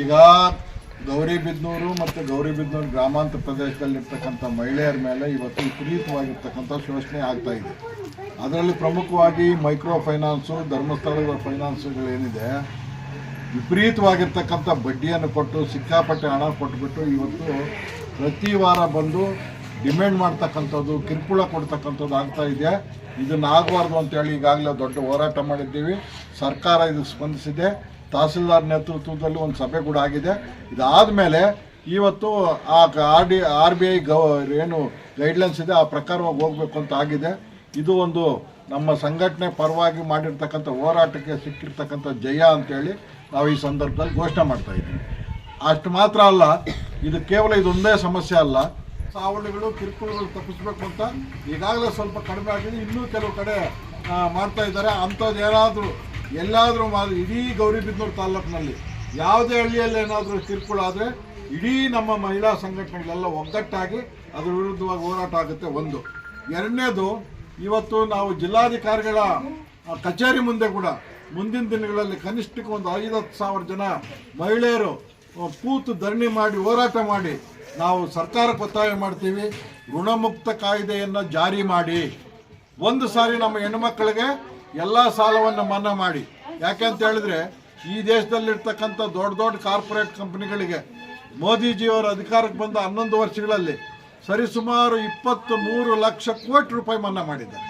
ಈಗ ಗೌರಿಬಿದ್ನೂರು ಮತ್ತು ಗೌರಿಬಿದ್ನೂರು ಗ್ರಾಮಾಂತರ ಪ್ರದೇಶದಲ್ಲಿರ್ತಕ್ಕಂಥ ಮಹಿಳೆಯರ ಮೇಲೆ ಇವತ್ತು ವಿಪರೀತವಾಗಿರ್ತಕ್ಕಂಥ ಶೋಷಣೆ ಆಗ್ತಾ ಇದೆ. ಅದರಲ್ಲಿ ಪ್ರಮುಖವಾಗಿ ಮೈಕ್ರೋ ಫೈನಾನ್ಸು ಧರ್ಮಸ್ಥಳದ ಫೈನಾನ್ಸುಗಳೇನಿದೆ, ವಿಪರೀತವಾಗಿರ್ತಕ್ಕಂಥ ಬಡ್ಡಿಯನ್ನು ಕೊಟ್ಟು ಸಿಕ್ಕಾಪಟ್ಟೆ ಹಣ ಕೊಟ್ಬಿಟ್ಟು ಇವತ್ತು ಪ್ರತಿ ವಾರ ಬಂದು ಡಿಮ್ಯಾಂಡ್ ಮಾಡ್ತಕ್ಕಂಥದ್ದು, ಕಿರುಕುಳ ಕೊಡ್ತಕ್ಕಂಥದ್ದು ಆಗ್ತಾ ಇದೆ. ಇದನ್ನು ಆಗಬಾರ್ದು ಅಂತೇಳಿ ಈಗಾಗಲೇ ದೊಡ್ಡ ಹೋರಾಟ ಮಾಡಿದ್ದೀವಿ. ಸರ್ಕಾರ ಇದಕ್ಕೆ ಸ್ಪಂದಿಸಿದೆ. ತಹಸೀಲ್ದಾರ್ ನೇತೃತ್ವದಲ್ಲಿ ಒಂದು ಸಭೆ ಕೂಡ ಆಗಿದೆ. ಇದಾದ ಮೇಲೆ ಇವತ್ತು ಆ R D, R B I ಗವ ಏನು ಗೈಡ್ಲೈನ್ಸ್ ಇದೆ, ಆ ಪ್ರಕಾರವಾಗಿ ಹೋಗಬೇಕು ಅಂತ ಆಗಿದೆ. ಇದು ಒಂದು ನಮ್ಮ ಸಂಘಟನೆ ಪರವಾಗಿ ಮಾಡಿರ್ತಕ್ಕಂಥ ಹೋರಾಟಕ್ಕೆ ಸಿಕ್ಕಿರ್ತಕ್ಕಂಥ ಜಯ ಅಂತೇಳಿ ನಾವು ಈ ಸಂದರ್ಭದಲ್ಲಿ ಘೋಷಣೆ ಮಾಡ್ತಾ ಇದ್ದೀವಿ. ಅಷ್ಟು ಮಾತ್ರ ಅಲ್ಲ, ಇದು ಕೇವಲ ಇದೊಂದೇ ಸಮಸ್ಯೆ ಅಲ್ಲ. ಸಾವಳಿಗಳು ಕಿರುಕುಳಗಳು ತಪ್ಪಿಸ್ಬೇಕು ಅಂತ ಈಗಾಗಲೇ ಸ್ವಲ್ಪ ಕಡಿಮೆ ಆಗಿದೆ. ಇನ್ನೂ ಕೆಲವು ಕಡೆ ಮಾಡ್ತಾ ಇದ್ದಾರೆ. ಅಂಥದ್ದು ಏನಾದರೂ ಎಲ್ಲಾದರೂ ಮಾಡಿ ಇಡೀ ಗೌರಿಬಿದನೂರು ತಾಲೂಕಿನಲ್ಲಿ ಯಾವುದೇ ಹಳ್ಳಿಯಲ್ಲಿ ಏನಾದರೂ ಕಿರುಕುಳ ಆದರೆ ಇಡೀ ನಮ್ಮ ಮಹಿಳಾ ಸಂಘಟನೆಗಳೆಲ್ಲ ಒಗ್ಗಟ್ಟಾಗಿ ಅದರ ವಿರುದ್ಧವಾಗಿ ಹೋರಾಟ ಆಗುತ್ತೆ ಒಂದು. ಎರಡನೇದು, ಇವತ್ತು ನಾವು ಜಿಲ್ಲಾಧಿಕಾರಿಗಳ ಕಚೇರಿ ಮುಂದೆ ಕೂಡ ಮುಂದಿನ ದಿನಗಳಲ್ಲಿ ಕನಿಷ್ಠಕ್ಕೆ ಒಂದು ಐವತ್ತು ಸಾವಿರ ಜನ ಮಹಿಳೆಯರು ಕೂತು ಧರಣಿ ಮಾಡಿ, ಹೋರಾಟ ಮಾಡಿ ನಾವು ಸರ್ಕಾರಕ್ಕೆ ಒತ್ತಾಯ ಮಾಡ್ತೀವಿ. ಋಣಮುಕ್ತ ಕಾಯ್ದೆಯನ್ನು ಜಾರಿ ಮಾಡಿ. ಒಂದು ಸಾರಿ ನಮ್ಮ ಹೆಣ್ಮಕ್ಳಿಗೆ ಎಲ್ಲ ಸಾಲವನ್ನು ಮನ್ನಾ ಮಾಡಿ. ಯಾಕೆ ಅಂತ ಹೇಳಿದ್ರೆ, ಈ ದೇಶದಲ್ಲಿರ್ತಕ್ಕಂಥ ದೊಡ್ಡ ದೊಡ್ಡ ಕಾರ್ಪೊರೇಟ್ ಕಂಪನಿಗಳಿಗೆ ಮೋದಿಜಿಯವರ ಅಧಿಕಾರಕ್ಕೆ ಬಂದ ಹನ್ನೊಂದು ವರ್ಷಗಳಲ್ಲಿ ಸರಿಸುಮಾರು ಇಪ್ಪತ್ತು ಮೂರು ಲಕ್ಷ ಕೋಟಿ ರೂಪಾಯಿ ಮನ್ನಾ ಮಾಡಿದ್ದಾರೆ.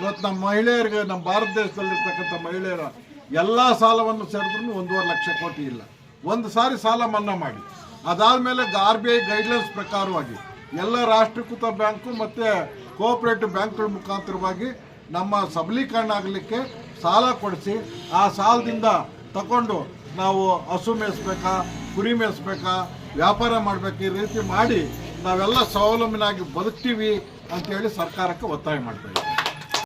ಇವತ್ತು ನಮ್ಮ ಮಹಿಳೆಯರಿಗೆ, ನಮ್ಮ ಭಾರತ ದೇಶದಲ್ಲಿರ್ತಕ್ಕಂಥ ಮಹಿಳೆಯರ ಎಲ್ಲ ಸಾಲವನ್ನು ಸೇರಿದ್ರು ಒಂದೂವರೆ ಲಕ್ಷ ಕೋಟಿ ಇಲ್ಲ. ಒಂದು ಸಾರಿ ಸಾಲ ಮನ್ನಾ ಮಾಡಿ. ಅದಾದಮೇಲೆ ಆರ್ ಬಿ ಐ ಗೈಡ್ಲೈನ್ಸ್ ಪ್ರಕಾರವಾಗಿ ಎಲ್ಲ ರಾಷ್ಟ್ರೀಕೃತ ಬ್ಯಾಂಕು ಮತ್ತು ಕೋಆಪರೇಟಿವ್ ಬ್ಯಾಂಕ್ಗಳ ಮುಖಾಂತರವಾಗಿ ನಮ್ಮ ಸಬಲೀಕರಣ ಆಗಲಿಕ್ಕೆ ಸಾಲ ಕೊಡಿಸಿ, ಆ ಸಾಲದಿಂದ ತಗೊಂಡು ನಾವು ಹಸು ಮೇಯಿಸ್ಬೇಕಾ, ಕುರಿ ಮೇಯಿಸ್ಬೇಕಾ, ವ್ಯಾಪಾರ ಮಾಡಬೇಕು ಈ ರೀತಿ ಮಾಡಿ ನಾವೆಲ್ಲ ಸ್ವಾವಲಂಬನಾಗಿ ಬದುಕ್ತೀವಿ ಅಂತೇಳಿ ಸರ್ಕಾರಕ್ಕೆ ಒತ್ತಾಯ ಮಾಡ್ತಾ ಇದ್ದೀವಿ